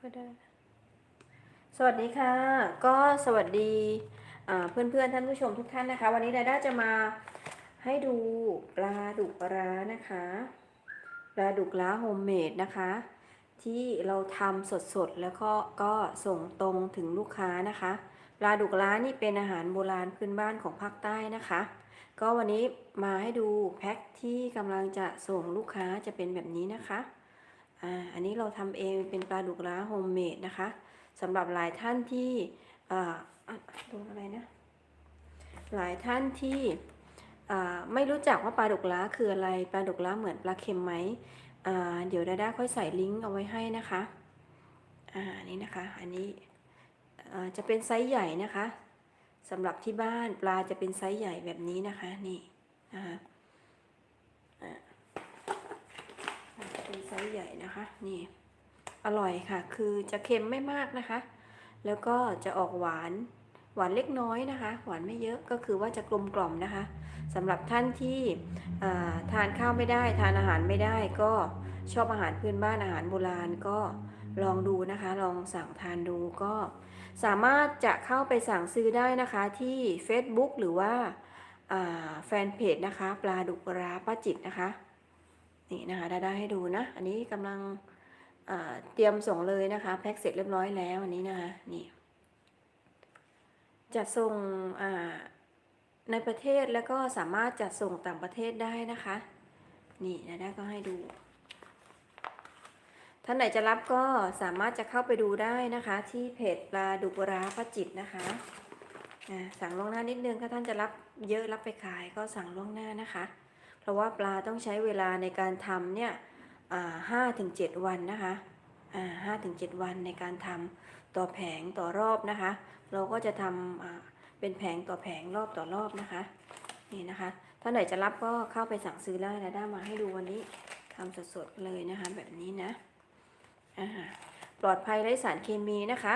ก็ได้สวัสดีค่ะ ก็สวัสดีอ่าเพื่อนๆท่านผู้ชมทุกท่านนะคะ วันนี้ดาด้าจะมาให้ดูปลาดุกร้านะคะ ปลาดุกล้าโฮมเมดนะคะ ที่เราทำสดๆแล้วก็ก็ส่งตรงถึงลูกค้านะคะ ปลาดุกล้านี่เป็นอาหารโบราณพื้นบ้านของภาคใต้นะคะ ก็วันนี้มาให้ดูแพ็คที่กำลังจะส่งลูกค้าจะเป็นแบบนี้นะคะ อ่าอันนี้เราทำเองเป็นปลาดุกล้าโฮมเมดนะคะสำหรับหลายท่านที่อ่าอะโดนอะไรนะหลายท่านที่ไม่รู้จักว่าปลาดุกล้าคืออะไร ปลาดุกล้าเหมือนปลาเค็มไหม เดี๋ยวดาด้าค่อยใส่ลิงก์เอาไว้ให้นะคะอ่าอันนี้นะคะ อันนี้จะเป็นไซส์ใหญ่นะคะสำหรับที่บ้านปลาจะเป็นไซส์ใหญ่แบบนี้นะคะ นี่นะคะอ่าเป็น ไซส์ใหญ่นะคะ นี่ อร่อยค่ะ คือจะเค็มไม่มากนะคะ แล้วก็จะออกหวานหวานเล็กน้อยนะคะ หวานไม่เยอะก็คือว่าจะกลมกล่อมนะคะสำหรับท่านที่ทานข้าวไม่ได้ ทานอาหารไม่ได้ก็ชอบอาหารพื้นบ้านอาหารโบราณก็ลองดูนะคะ ลองสั่งทานดูก็สามารถจะเข้าไปสั่งซื้อได้นะคะที่ Facebook หรือว่าาแฟนเพจนะคะ ปลาดุกร้าป้าจิตนะคะ นี่นะคะได้ได้ให้ดูนะ อันนี้กำลังเตรียมส่งเลยนะคะแพ็คเสร็จเรียบร้อยแล้วอันนี้นะคะนี่จะส่งในประเทศแล้วก็สามารถจัดส่งต่างประเทศได้นะคะ นี่นะได้ก็ให้ดูท่านไหนจะรับก็สามารถจะเข้าไปดูได้นะคะ ที่เพจปลาดุกราป้าจิตนะคะสั่งล่วงหน้านิดนึงถ้าท่านจะรับเยอะรับไปขายก็สั่งล่วงหน้านะคะ ราะว่าปลาต้องใช้เวลาในการทำเนี่ยห้าถึงเจ็ดวันนะคะห้าถึงเจ็ดวันในการทำต่อแผงต่อรอบนะคะ เราก็จะทำเป็นแผงต่อแผงรอบต่อรอบนะคะ นี่นะคะถ้าไหนจะรับก็เข้าไปสั่งซื้อได้นะได้มาให้ดูวันนี้ทำสดๆเลยนะคะแบบนี้นะปลอดภัยไร้สารเคมีนะคะ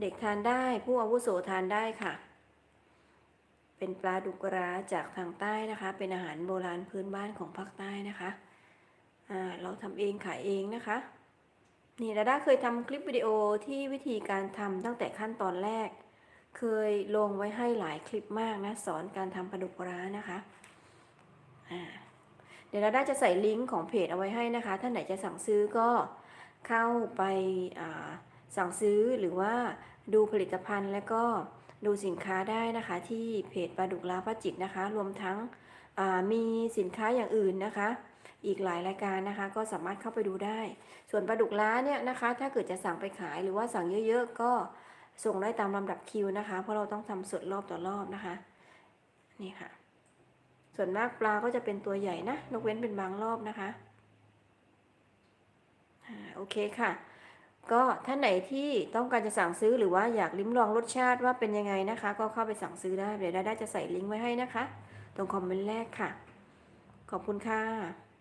เด็กทานได้ผู้อาวุโสทานได้ค่ะ เป็นปลาดุกร้าจากทางใต้นะคะ เป็นอาหารโบราณพื้นบ้านของภาคใต้นะคะอ่าเราทำเองขายเองนะคะ นี่ดาด้าเคยทำคลิปวิดีโอที่วิธีการทำตั้งแต่ขั้นตอนแรก เคยลงไว้ให้หลายคลิปมากนะ สอนการทำปลาดุกร้านะคะอ่าเดี๋ยวดาด้าจะใส่ลิงก์ของเพจเอาไว้ให้นะคะ ท่านไหนจะสั่งซื้อก็เข้าไปสั่งซื้อหรือว่าดูผลิตภัณฑ์และก็ ดูสินค้าได้นะคะที่เพจปลาดุกร้าป้าจิตนะคะ รวมทั้งมีสินค้าอย่างอื่นนะคะ อีกหลายรายการนะคะก็สามารถเข้าไปดูได้ ส่วนปลาดุกล้าเนี่ยนะคะ ถ้าเกิดจะสั่งไปขายหรือว่าสั่งเยอะ ๆ ก็ส่งได้ตามลำดับคิวนะคะ เพราะเราต้องทำสดรอบต่อรอบนะคะ นี่ค่ะ ส่วนมากปลาก็จะเป็นตัวใหญ่นะนกเว้นเป็นบางรอบนะคะอ่าโอเคค่ะ ก็ท่านไหนที่ต้องการจะสั่งซื้อหรือว่าอยากลิ้มลองรสชาติว่าเป็นยังไงนะคะ ก็เข้าไปสั่งซื้อได้เดี๋ยวได้จะใส่ลิงก์ไว้ให้นะคะ ตรงคอมเมนต์แรกค่ะ ขอบคุณค่ะ